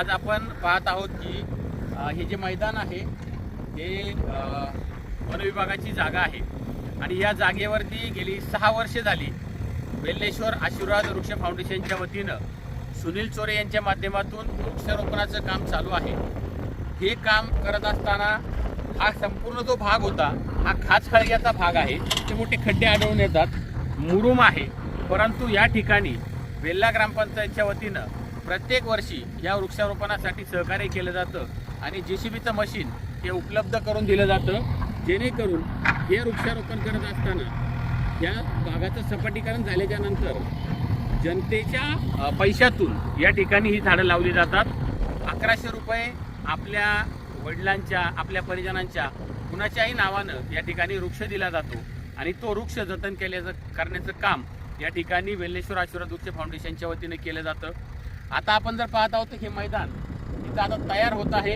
आज आपण पाहत आहोत की हे जे मैदान आहे हे वनविभागाची वन विभागाची जागा आहे. आणि या जागेवरती गेली सहा वर्षे झाली बेल्लेश्वर आशीर्वाद वृक्ष फाउंडेशनच्या वतीनं सुनील चोरे यांच्या माध्यमातून वृक्षारोपणाचं काम चालू आहे. हे काम करत असताना हा संपूर्ण जो भाग होता हा खाचखळग्याचा भाग आहे. ते मोठे खड्डे आढळून येतात. मुरुम आहे. परंतु या ठिकाणी वेल्ला ग्रामपंचायतच्या वतीनं प्रत्येक वर्षी या वृक्षारोपणासाठी सहकार्य केलं जातं आणि जे सी बीचं मशीन हे उपलब्ध करून दिलं जातं. जेणेकरून हे वृक्षारोपण करत असताना या भागाचं सपाटीकरण झाल्याच्यानंतर जनतेच्या पैशातून या ठिकाणी ही झाडं लावली जातात. अकराशे रुपये आपल्या वडिलांच्या आपल्या परिजनांच्या कुणाच्याही नावानं या ठिकाणी वृक्ष दिला जातो. आणि तो वृक्ष जतन केल्याचं करण्याचं काम या ठिकाणी वेल्लेश्वर आशीर्वाद वृक्ष फाउंडेशनच्या वतीने केलं जातं. आता आपण जर पाहत आहोत हे मैदान इथं आता तयार होत आहे.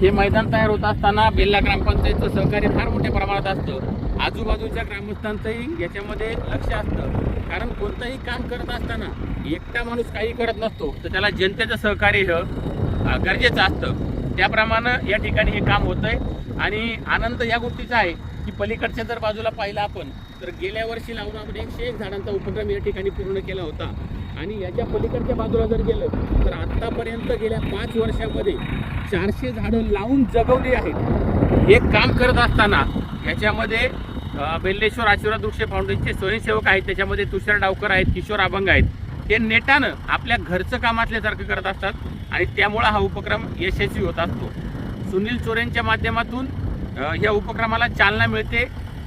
हे मैदान तयार होत असताना बेल्ला ग्रामपंचायतचं सहकार्य फार मोठ्या प्रमाणात असतं. आजूबाजूच्या ग्रामस्थांचंही याच्यामध्ये लक्ष असतं. कारण कोणतंही काम करत असताना एकटा माणूस काही करत नसतो. तर त्याला जनतेचं सहकार्य हे गरजेचं असतं. त्याप्रमाणे या ठिकाणी हे काम होतंय. आणि आनंद या गोष्टीचा आहे की पलीकडच्या जर बाजूला पाहिलं आपण तर गेल्या वर्षी लावण्यामध्ये एकशे एक झाडांचा उपक्रम या ठिकाणी पूर्ण केला होता. आणि याच्या पलीकडच्या बाजूला जर गेलं तर आत्तापर्यंत गेल्या पाच वर्षामध्ये चारशे झाडं लावून जगवली आहेत. हे काम करत असताना याच्यामध्ये बेल्लेश्वर आशीर्वाद वृक्ष फाउंडेशनचे स्वयंसेवक आहेत त्याच्यामध्ये तुषार डावकर आहेत किशोर अभंग आहेत. ते नेटानं आपल्या घरचं कामातल्यासारखं करत असतात आणि त्यामुळं हा उपक्रम यशस्वी होत असतो. सुनील चोरेंच्या माध्यमातून या उपक्रमाला चालना मिळते.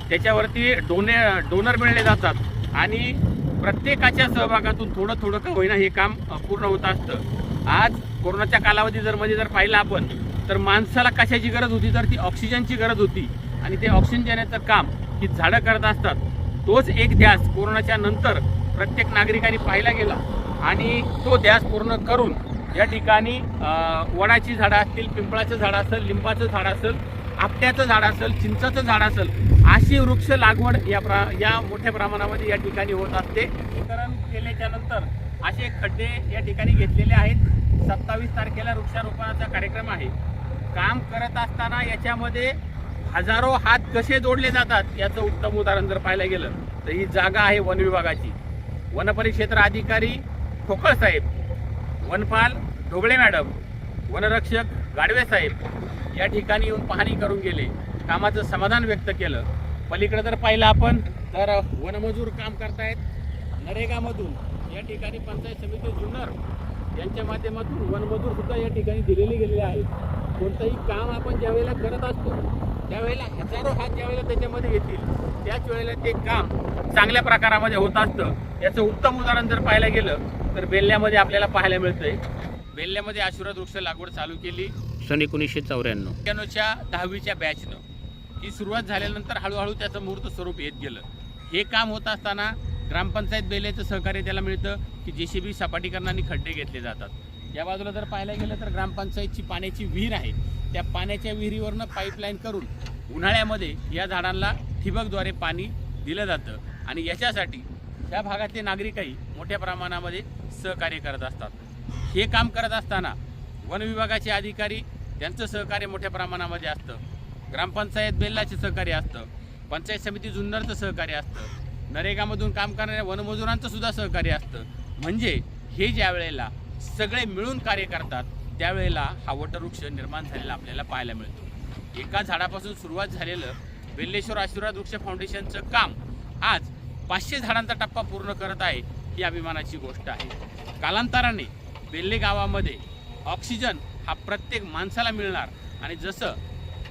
त्याच्यावरती डोने डोनर मिळले जातात. आणि प्रत्येकाच्या सहभागातून थोडं थोडं का होईना हे काम पूर्ण होत असतं. आज कोरोनाच्या कालावधी जर मध्ये जर पाहिलं आपण तर माणसाला कशाची गरज होती? तर ती ऑक्सिजनची गरज होती. आणि ते ऑक्सिजन देण्याचं काम ही झाडं करत असतात. तोच एक ध्यास कोरोनाच्या नंतर प्रत्येक नागरिकाने पाहिला गेला. आणि तो ध्यास पूर्ण करून या ठिकाणी वडाची झाडं असतील पिंपळाचं झाड असेल लिंबाचं झाड असेल आपट्याचं झाड असेल चिंचाचं झाड असेल अशी वृक्ष लागवड या प्रा या मोठ्या प्रमाणामध्ये या ठिकाणी होत असते. वितरण केल्याच्यानंतर असे खड्डे या ठिकाणी घेतलेले आहेत. सत्तावीस तारखेला वृक्षारोपणाचा कार्यक्रम आहे. काम करत असताना याच्यामध्ये हजारो हात कसे जोडले जातात याचं उत्तम उदाहरण जर पाहायला गेलं तर ही जागा आहे वन विभागाची. वनपरिक्षेत्र अधिकारी ठोकळ साहेब वनपाल ढोबळे मॅडम वनरक्षक गाडवे साहेब या ठिकाणी येऊन पाहणी करून गेले. कामाचं समाधान व्यक्त केलं. पलीकडे जर पाहिलं आपण तर वनमजूर काम करतायत. नरेगामधून या ठिकाणी पंचायत समिती जुन्नर यांच्या माध्यमातून वनमजूर सुद्धा या ठिकाणी दिलेले गेलेले आहेत. कोणतंही काम आपण ज्यावेळेला करत असतो त्यावेळेला हजारो हात ज्यावेळेला त्याच्यामध्ये येतील त्याच वेळेला ते काम चांगल्या प्रकारामध्ये होत असतं. याचं उत्तम उदाहरण जर पाहायला गेलं तर बेल्ल्यामध्ये आपल्याला पाहायला मिळतंय. बेल्ल्यामध्ये आशीर्वाद वृक्ष लागवड चालू केली. सन एकोणीसशे चौऱ्याण्णव. एक्क्याण्णवच्या दहावीच्या बॅचनं ही सुरुवात झाल्यानंतर हळूहळू त्याचं मूर्त स्वरूप येत गेलं. हे काम होत असताना ग्रामपंचायत बेल्याचं सहकार्य त्याला मिळतं की जे सी बी सपाटीकरणाने खड्डे घेतले जातात. या बाजूला जर पाहायला गेलं तर ग्रामपंचायतची पाण्याची विहीर आहे. त्या पाण्याच्या विहिरीवरनं पाईपलाईन करून उन्हाळ्यामध्ये या झाडांना ठिबकद्वारे पाणी दिलं जातं आणि याच्यासाठी त्या भागातले नागरिकही मोठ्या प्रमाणामध्ये सहकार्य करत असतात. हे काम करत असताना वन विभागाचे अधिकारी त्यांचं सहकार्य मोठ्या प्रमाणामध्ये असतं. ग्रामपंचायत बेल्लाचे सहकार्य असतं पंचायत समिती जुन्नरचं सहकार्य असतं नरेगामधून काम करणाऱ्या वनमजुरांचं सुद्धा सहकार्य असतं. म्हणजे हे ज्या वेळेला सगळे मिळून कार्य करतात त्यावेळेला हा वटवृक्ष निर्माण झालेला आपल्याला पाहायला मिळतो. एका झाडापासून सुरुवात झालेलं बेल्लेश्वर आशीर्वाद वृक्ष फाउंडेशनचं काम आज पाचशे झाडांचा टप्पा पूर्ण करत आहे ही अभिमानाची गोष्ट आहे. कालांतराने बेल्ले गावामध्ये ऑक्सिजन हा प्रत्येक माणसाला मिळणार आणि जसं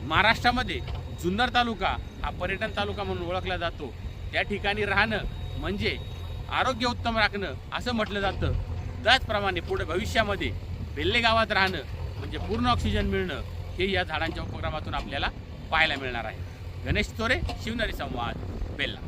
महाराष्ट्रामध्ये जुन्नर तालुका हा पर्यटन तालुका म्हणून ओळखला जातो. त्या ठिकाणी राहणं म्हणजे आरोग्य उत्तम राखणं असं म्हटलं जातं. त्याचप्रमाणे पुढे भविष्यामध्ये बेल्ले गावात राहणं म्हणजे पूर्ण ऑक्सिजन मिळणं हे या झाडांच्या उपक्रमातून आपल्याला पाहायला मिळणार आहे. गणेश चोरे शिवनारी संवाद बेल्ला.